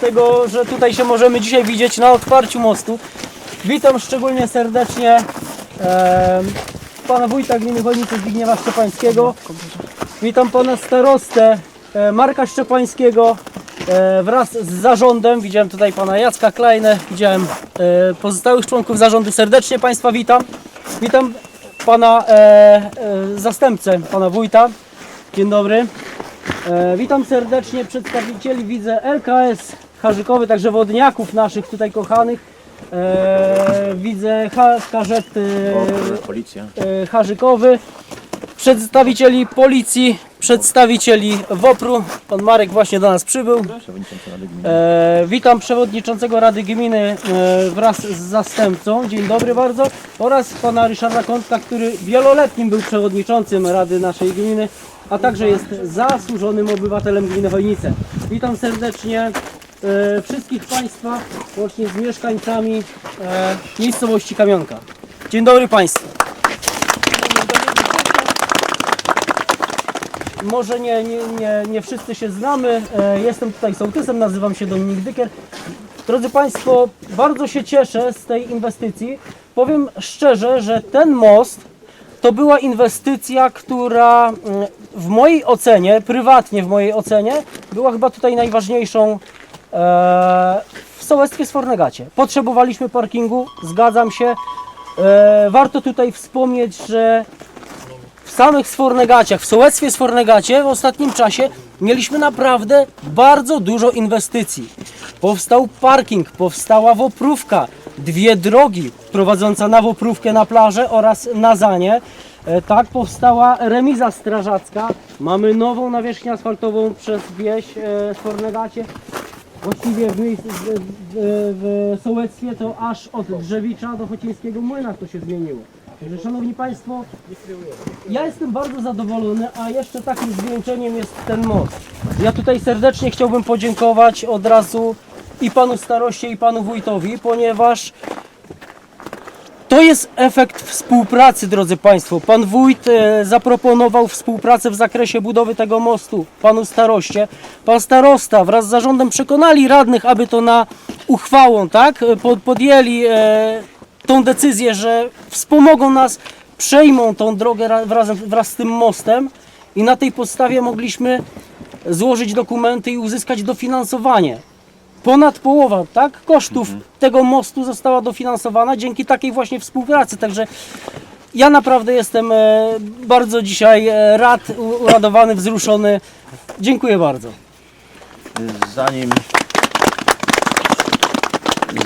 tego, że tutaj się możemy dzisiaj widzieć na otwarciu mostu. Witam szczególnie serdecznie e, pana wójta gminy Chojnice Zbigniewa Szczepańskiego. Witam pana starostę e, Marka Szczepańskiego e, wraz z zarządem. Widziałem tutaj pana Jacka Klejnę, widziałem e, pozostałych członków zarządu. Serdecznie państwa witam. Witam pana e, e, zastępcę, pana wójta. Dzień dobry. E, witam serdecznie przedstawicieli, widzę LKS Harzykowy, także wodniaków naszych tutaj kochanych. E, widzę ha, Policja. e, Harzykowy, przedstawicieli policji, przedstawicieli WOPR-u. Pan Marek właśnie do nas przybył. E, witam przewodniczącego Rady Gminy e, wraz z zastępcą. Dzień dobry bardzo. Oraz pana Ryszarda Kątka, który wieloletnim był przewodniczącym Rady naszej gminy, a także jest zasłużonym obywatelem gminy Chojnice. Witam serdecznie e, wszystkich Państwa, łącznie z mieszkańcami e, miejscowości Kamionka. Dzień dobry Państwu. Może nie, nie, nie, nie wszyscy się znamy. E, Jestem tutaj sołtysem, nazywam się Dominik Dykier. Drodzy Państwo, bardzo się cieszę z tej inwestycji. Powiem szczerze, że ten most to była inwestycja, która mm, w mojej ocenie, prywatnie w mojej ocenie, była chyba tutaj najważniejszą w sołectwie Sfornegacie. Potrzebowaliśmy parkingu, zgadzam się. E, warto tutaj wspomnieć, że w samych Sfornegaciach, w sołectwie Sfornegacie w ostatnim czasie mieliśmy naprawdę bardzo dużo inwestycji. Powstał parking, powstała woprówka, dwie drogi prowadząca na woprówkę na plażę oraz na zanie. E, Tak powstała remiza strażacka. Mamy nową nawierzchnię asfaltową przez wieś e, Sfornegacie. Właściwie w, w, w, w sołectwie to aż od Drzewicza do Chocińskiego Młyna to się zmieniło. Także szanowni Państwo, ja jestem bardzo zadowolony, a jeszcze takim zwieńczeniem jest ten most. Ja tutaj serdecznie chciałbym podziękować od razu i panu staroście, i panu wójtowi, ponieważ to jest efekt współpracy, drodzy Państwo. Pan wójt e, zaproponował współpracę w zakresie budowy tego mostu panu staroście. Pan starosta wraz z zarządem przekonali radnych, aby to na uchwałą, tak, e, pod, podjęli e, tą decyzję, że wspomogą nas, przejmą tą drogę ra- wraz, wraz z tym mostem i na tej podstawie mogliśmy złożyć dokumenty i uzyskać dofinansowanie. Ponad połowa tak, kosztów tego mostu została dofinansowana dzięki takiej właśnie współpracy. Także ja naprawdę jestem e, bardzo dzisiaj e, rad, uradowany, wzruszony. Dziękuję bardzo. Zanim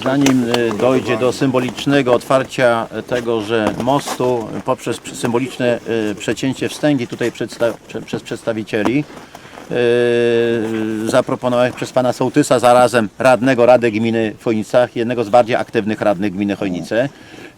zanim y, dojdzie do symbolicznego otwarcia tego, że mostu poprzez symboliczne przecięcie wstęgi tutaj przez przedstawicieli zaproponowanych przez pana sołtysa, zarazem radnego Rady Gminy w Chojnicach, jednego z bardziej aktywnych radnych gminy Chojnice.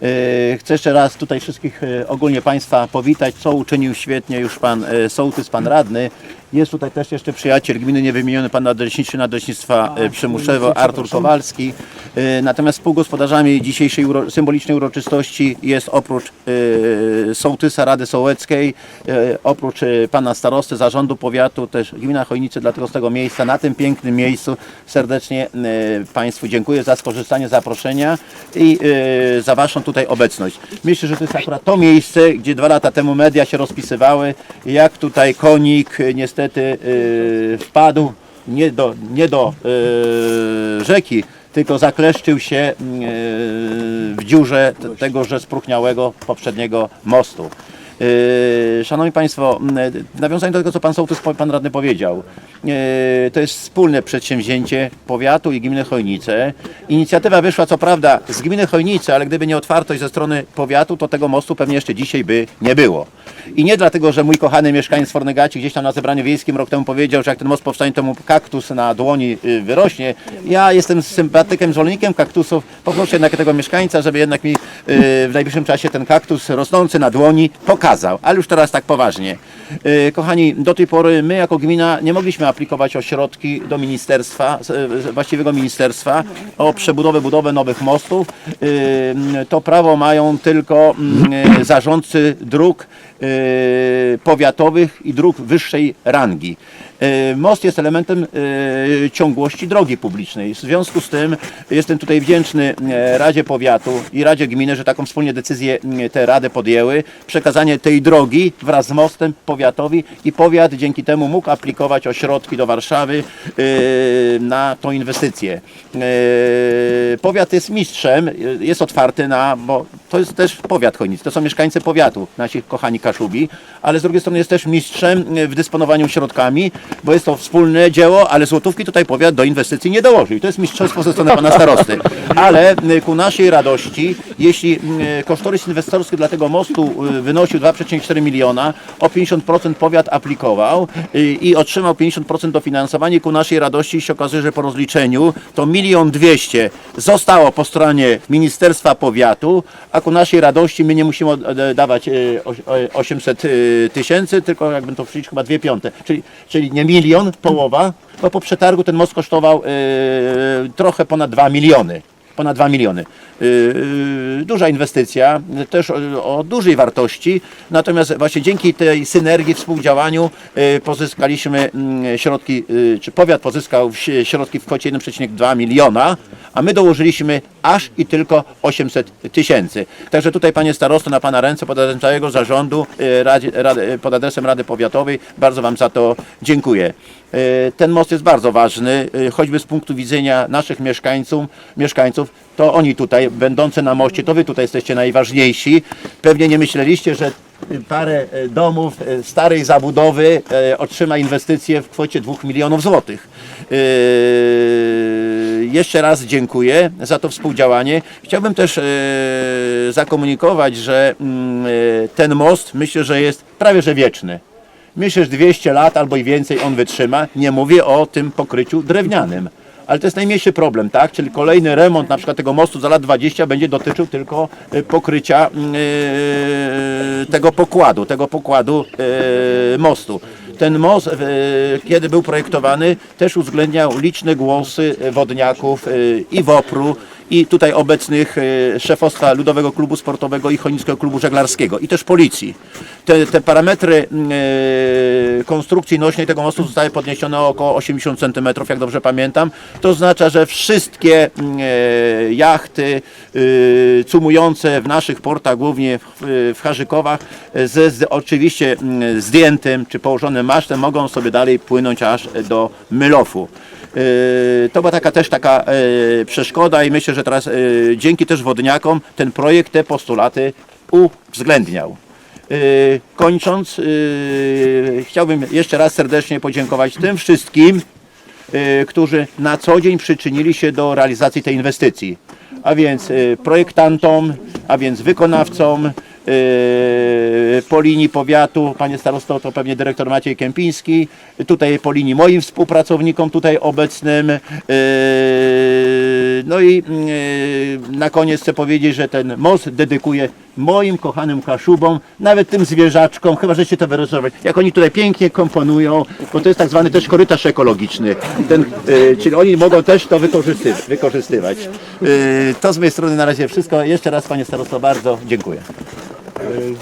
Y, Chcę jeszcze raz tutaj wszystkich y, ogólnie Państwa powitać, co uczynił świetnie już Pan Sołtys, Pan Radny. Jest tutaj też jeszcze przyjaciel gminy niewymieniony, Pan Nadleśniczy Nadleśnictwa y, Przymuszewo, Artur Kowalski. Y, Natomiast współgospodarzami dzisiejszej uro, symbolicznej uroczystości jest oprócz y, Sołtysa Rady Sołeckiej, y, oprócz y, Pana Starosty Zarządu Powiatu, też Gmina Chojnicy, dlatego z tego miejsca, na tym pięknym miejscu serdecznie y, Państwu dziękuję za skorzystanie z zaproszenia i y, za Waszą tutaj obecność. Myślę, że to jest akurat to miejsce, gdzie dwa lata temu media się rozpisywały, jak tutaj konik y, niestety y, wpadł nie do, nie do y, rzeki, tylko zakleszczył się y, w dziurze t- tegoże spróchniałego poprzedniego mostu. Yy, Szanowni Państwo, yy, w nawiązaniu do tego, co Pan Sołtys, Pan Radny powiedział, yy, to jest wspólne przedsięwzięcie powiatu i gminy Chojnice. Inicjatywa wyszła co prawda z gminy Chojnice, ale gdyby nie otwartość ze strony powiatu, to tego mostu pewnie jeszcze dzisiaj by nie było. I nie dlatego, że mój kochany mieszkaniec Fornegaci gdzieś tam na zebraniu wiejskim rok temu powiedział, że jak ten most powstanie, to mu kaktus na dłoni yy, wyrośnie. Ja jestem sympatykiem, zwolennikiem kaktusów. Poproszę jednak tego mieszkańca, żeby jednak mi yy, w najbliższym czasie ten kaktus rosnący na dłoni pokazał. Ale już teraz tak poważnie. Yy, Kochani, do tej pory my jako gmina nie mogliśmy aplikować o środki do ministerstwa, właściwego ministerstwa, o przebudowę, budowę nowych mostów. Yy, To prawo mają tylko mm, zarządcy dróg powiatowych i dróg wyższej rangi. E, Most jest elementem e, ciągłości drogi publicznej. W związku z tym jestem tutaj wdzięczny e, Radzie Powiatu i Radzie Gminy, że taką wspólnie decyzję te rady podjęły. Przekazanie tej drogi wraz z mostem powiatowi i powiat dzięki temu mógł aplikować o środki do Warszawy na tą inwestycję. Powiat jest mistrzem, jest otwarty na, bo to jest też powiat Chojnic, to są mieszkańcy powiatu, nasi kochani Kaszubi, ale z drugiej strony jest też mistrzem e, w dysponowaniu środkami, bo jest to wspólne dzieło, ale złotówki tutaj powiat do inwestycji nie dołożył. I to jest mistrzostwo ze strony pana starosty. Ale e, ku naszej radości, jeśli e, kosztorys inwestorski dla tego mostu wynosił 2,4 miliona, o 50% powiat aplikował i otrzymał 50% dofinansowanie. Ku naszej radości się okazuje, że po rozliczeniu to milion dwieście zostało po stronie Ministerstwa Powiatu, a ku naszej radości my nie musimy dawać e, o- 800 e, tysięcy, tylko jakby to przyjść chyba dwie piąte, czyli, czyli nie milion, połowa, bo po przetargu ten most kosztował e, trochę ponad 2 miliony. Ponad 2 miliony. Yy, yy, Duża inwestycja, też o, dużej wartości, natomiast właśnie dzięki tej synergii, współdziałaniu yy, pozyskaliśmy mm, środki, czy powiat pozyskał środki w kwocie 1,2 miliona, a my dołożyliśmy aż i tylko 800 tysięcy. Także tutaj panie starosto, na pana ręce pod adresem całego zarządu, pod adresem Rady Powiatowej, bardzo wam za to dziękuję. Yy, Ten most jest bardzo ważny, yy, choćby z punktu widzenia naszych mieszkańców, mieszkańców, to oni tutaj, będący na moście, to wy tutaj jesteście najważniejsi. Pewnie nie myśleliście, że y, parę domów starej zabudowy otrzyma inwestycje w kwocie 2 milionów złotych. Jeszcze raz dziękuję za to współdziałanie. Chciałbym też zakomunikować, że mm, ten most myślę, że jest prawie że wieczny. Myślę, że 200 lat albo i więcej on wytrzyma. Nie mówię o tym pokryciu drewnianym. Ale to jest najmniejszy problem, tak? Czyli kolejny remont na przykład tego mostu za lat 20 będzie dotyczył tylko y, pokrycia y, tego pokładu, tego pokładu y, mostu. Ten most, y, kiedy był projektowany, też uwzględniał liczne głosy wodniaków y, i WOPR-u, i tutaj obecnych y, szefostwa Ludowego Klubu Sportowego i Chojnickiego Klubu Żeglarskiego i też policji. Te, te parametry y, konstrukcji nośnej tego mostu zostały podniesione o około 80 cm, jak dobrze pamiętam. To oznacza, że wszystkie y, jachty cumujące w naszych portach, głównie w, Harzykowach, ze z, oczywiście zdjętym czy położonym masztem mogą sobie dalej płynąć aż do Mylofu. Yy, To była taka też taka yy, przeszkoda i myślę, że teraz yy, dzięki też wodniakom ten projekt te postulaty uwzględniał. Kończąc, chciałbym jeszcze raz serdecznie podziękować tym wszystkim, którzy na co dzień przyczynili się do realizacji tej inwestycji. A więc projektantom, a więc wykonawcom, po linii powiatu, panie starosto, to pewnie dyrektor Maciej Kępiński, tutaj po linii moim współpracownikom tutaj obecnym. Yy, No i yy, na koniec chcę powiedzieć, że ten most dedykuję moim kochanym kaszubom, nawet tym zwierzaczkom, chyba żeście to wyrysować, jak oni tutaj pięknie komponują, bo to jest tak zwany też korytarz ekologiczny, ten, yy, czyli oni mogą też to wykorzystywać. Yy, To z mojej strony na razie wszystko. Jeszcze raz panie starosto bardzo dziękuję.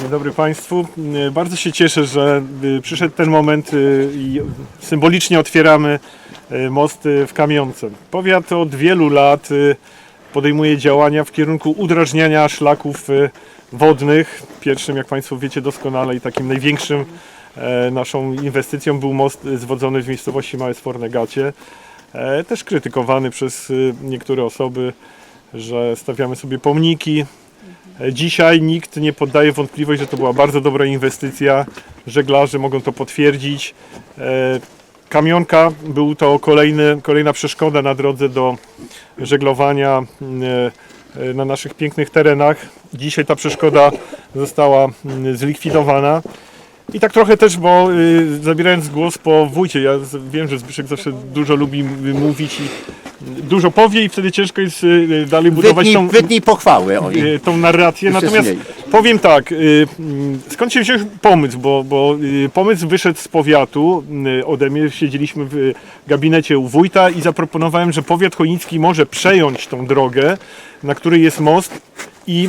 Dzień dobry Państwu. Bardzo się cieszę, że y, przyszedł ten moment i symbolicznie otwieramy most w Kamionce. Powiat od wielu lat podejmuje działania w kierunku udrażniania szlaków wodnych. Pierwszym, jak Państwo wiecie doskonale i takim największym e, naszą inwestycją był most zwodzony w miejscowości Małe Sforne Gacie. E, Też krytykowany przez niektóre osoby, że stawiamy sobie pomniki, E, Dzisiaj nikt nie poddaje wątpliwość, że to była bardzo dobra inwestycja. Żeglarze mogą to potwierdzić. E, Kamionka był to kolejny, kolejna przeszkoda na drodze do żeglowania e, e, na naszych pięknych terenach. Dzisiaj ta przeszkoda została mm, zlikwidowana. I tak trochę też, bo y, zabierając głos po wójcie, ja wiem, że Zbyszek zawsze dużo lubi mówić i dużo powie i wtedy ciężko jest y, dalej budować Wytnij, tą, wytnij pochwały y, tą narrację. Jeszcze Natomiast mniej. powiem tak, y, mm, skąd się wziął pomysł, bo, bo y, pomysł wyszedł z powiatu, y, ode mnie siedzieliśmy w gabinecie u wójta i zaproponowałem, że powiat chojnicki może przejąć tą drogę, na której jest most i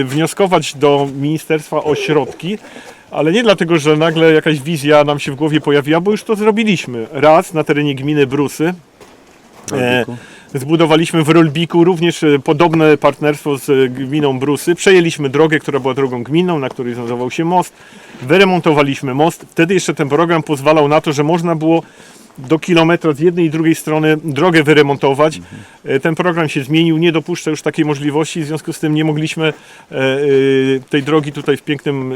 y, wnioskować do ministerstwa o środki, ale nie dlatego, że nagle jakaś wizja nam się w głowie pojawiła, bo już to zrobiliśmy. Raz na terenie gminy Brusy. E, zbudowaliśmy w Rolbiku również e, podobne partnerstwo z e, gminą Brusy. Przejęliśmy drogę, która była drogą gminną, na której znajdował się most. Wyremontowaliśmy most. Wtedy jeszcze ten program pozwalał na to, że można było do kilometra z jednej i drugiej strony drogę wyremontować. E, Ten program się zmienił, nie dopuszcza już takiej możliwości, w związku z tym nie mogliśmy tej drogi tutaj w pięknym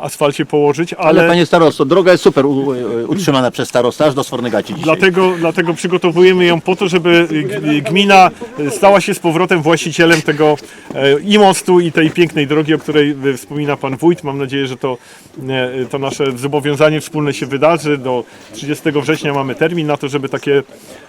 asfalcie położyć, Ale, ale, panie starosto, droga jest super u, utrzymana przez starosta aż do Sfornygaci dzisiaj. dlatego, dlatego przygotowujemy ją po to, żeby g- gmina stała się z powrotem właścicielem tego e, i mostu i tej pięknej drogi, o której e, wspomina pan wójt. Mam nadzieję, że to, e, to nasze zobowiązanie wspólne się wydarzy. Do 30 września mamy termin na to, żeby takie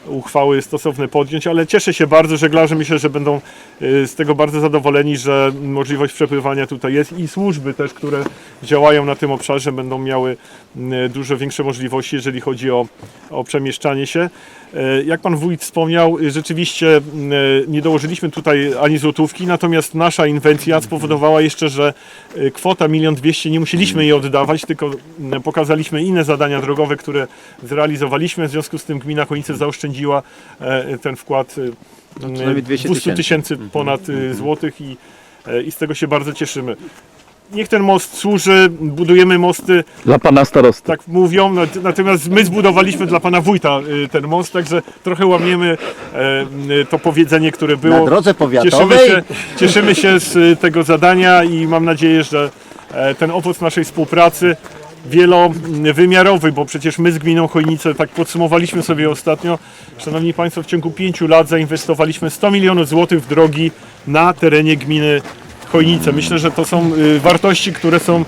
uchwały stosowne podjąć, ale cieszę się bardzo, żeglarze myślę, że będą e, z tego bardzo zadowoleni, że możliwość przepływania tutaj jest i służby też, które działają na tym obszarze będą miały dużo większe możliwości, jeżeli chodzi o, o przemieszczanie się. E, Jak pan wójt wspomniał, e, rzeczywiście e, nie dołożyliśmy tutaj ani złotówki, natomiast nasza inwencja spowodowała jeszcze, że e, kwota 1 200 nie musieliśmy jej oddawać, tylko pokazaliśmy inne zadania drogowe, które zrealizowaliśmy, w związku z tym gmina Chojnice zaoszczędziła ten wkład co najmniej 200 200 tysięcy ponad e, złotych i, i z tego się bardzo cieszymy. Niech ten most służy, budujemy mosty Dla pana starosty. tak mówią, nat- natomiast my zbudowaliśmy dla pana wójta y, ten most, także trochę łamiemy e, y, to powiedzenie, które było. Na drodze Cieszymy powiatowej się, cieszymy się z y, tego zadania i mam nadzieję, że e, ten owoc naszej współpracy wielowymiarowy, bo przecież my z gminą Chojnice, tak podsumowaliśmy sobie ostatnio, Szanowni Państwo, w ciągu pięciu lat zainwestowaliśmy 100 milionów złotych w drogi na terenie gminy Chojnice. Myślę, że to są y, wartości, które są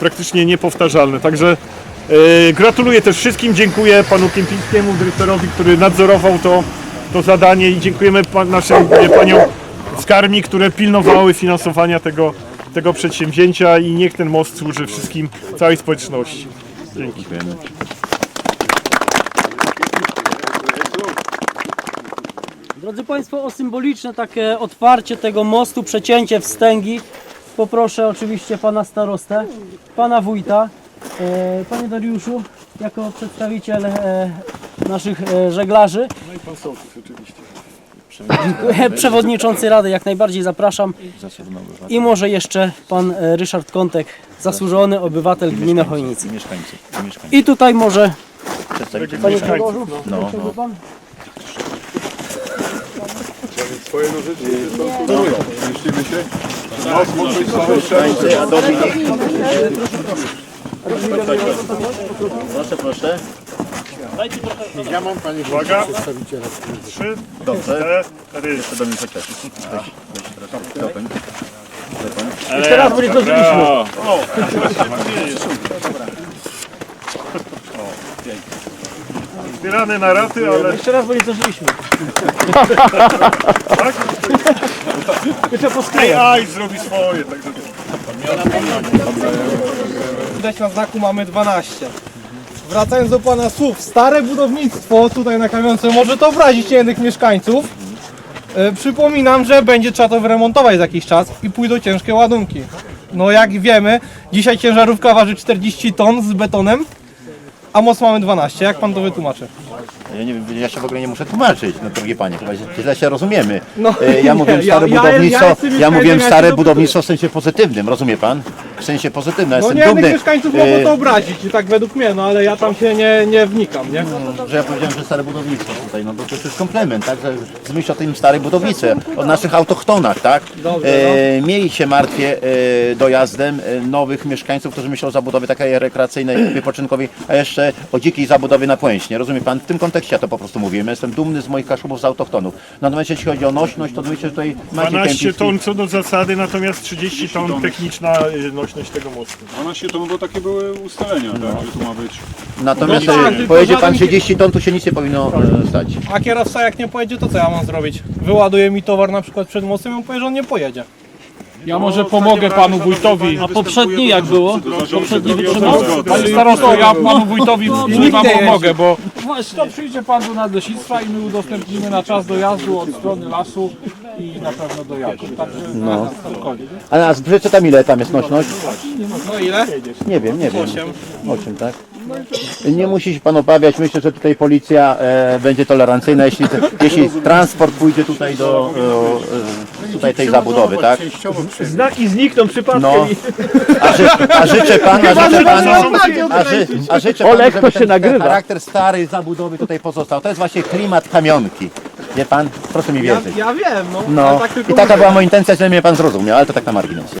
praktycznie niepowtarzalne. Także y, gratuluję też wszystkim, dziękuję panu Kępińskiemu, dyrektorowi, który nadzorował to, to zadanie i dziękujemy pan, naszym paniom z Karmi, które pilnowały finansowania tego, tego przedsięwzięcia i niech ten most służy wszystkim, całej społeczności. Dzięki. Drodzy Państwo, o symboliczne takie otwarcie tego mostu, przecięcie wstęgi poproszę oczywiście Pana Starostę, Pana Wójta. E, Panie Dariuszu, jako przedstawiciel e, naszych e, żeglarzy, No i pan Sołtys oczywiście. Przewodniczący Rady, jak najbardziej zapraszam. I może jeszcze Pan Ryszard Kontek, zasłużony obywatel gminy Chojnicy. I tutaj może Panie Grzegorzu, no, no. Chciałby Pan? mieszkańcy, a Dominik. Proszę, proszę. Uwaga. Trzy, Dobrze. cztery. Jeszcze do mnie. Dokoń. Jeszcze raz, bo nie zdążyliśmy. Zbierane na raty, ale Jeszcze raz, bo nie zdążyliśmy. tak? Jeszcze. AI zrobi swoje, także Widać na znaku mamy 12. Wracając do pana słów, stare budownictwo tutaj na kamionce może to obrazić jednych mieszkańców. E, przypominam, że będzie trzeba to wyremontować za jakiś czas i pójdą ciężkie ładunki. No jak wiemy, dzisiaj ciężarówka waży 40 ton z betonem, a most mamy 12. Jak pan to wytłumaczy? Ja, nie, ja się w ogóle nie muszę tłumaczyć, no drogie panie, chyba źle się rozumiemy. No, E, ja mówiłem nie, stare ja- ja- budownictwo, ja jestem mieszkańcem, mówiłem ja stare się budownictwo w sensie pozytywnym, rozumie pan? W sensie pozytywnym, ja No jestem nie dumny, mieszkańców e, mogło to obrazić, tak według mnie, no ale ja tam się nie, nie wnikam, nie? że ja powiedziałem, że stare budownictwo tutaj, no to, to jest komplement, tak, że w myśl o tym starym budownictwie, o naszych autochtonach, tak? Dobrze, E, mniej się martwię e, dojazdem e, nowych mieszkańców, którzy myślą o zabudowie takiej rekreacyjnej, wypoczynkowej, a jeszcze o dzikiej zabudowie na Płęśnie, rozumie pan? W tym kontekście ja to po prostu mówiłem, jestem dumny z moich kaszubów z autochtonów. Natomiast jeśli chodzi o nośność, to myślę, że tutaj Maciej 12 Kępiński- ton co do zasady, natomiast 30 ton techniczna y, nośność tego mostu. 12 to bo takie były ustalenia, tak, że tu ma być. Natomiast No tak, e, tylko pojedzie pan żaden- 30 ton, tu się nic nie powinno e, stać. A kierowca jak nie pojedzie, to co ja mam zrobić? Wyładuje mi towar na przykład przed mostem i on powie, że on nie pojedzie. Ja może pomogę panu wójtowi. A poprzedni jak było? Poprzedni wytrzymał? Panie starosto, ja panu wójtowi wam nie pomogę, bo to przyjdzie pan do nadleśnictwa i my udostępnimy na czas dojazdu od strony lasu i na pewno dojadą. Także No. spokojnie. A na Zbrzyce tam ile tam jest nośność? No ile? Nie wiem, nie wiem. Osiem. 8, tak? Nie musi się pan obawiać, myślę, że tutaj policja e, będzie tolerancyjna, jeśli, jeśli transport pójdzie tutaj do e, e, tutaj tej zabudowy, tak? Znaki znikną przypadkiem. No. A, ży, a życzę panu, a życzę panu, a, ży, a życzę panu, Olek, żeby się ten, ten nagrywa. charakter starej zabudowy tutaj pozostał. To jest właśnie klimat kamionki. Wie pan? Proszę mi Ja, wierzyć. ja wiem, no. No tak tylko i taka mówię. była moja intencja, że mnie pan zrozumiał, ale to tak na marginesie.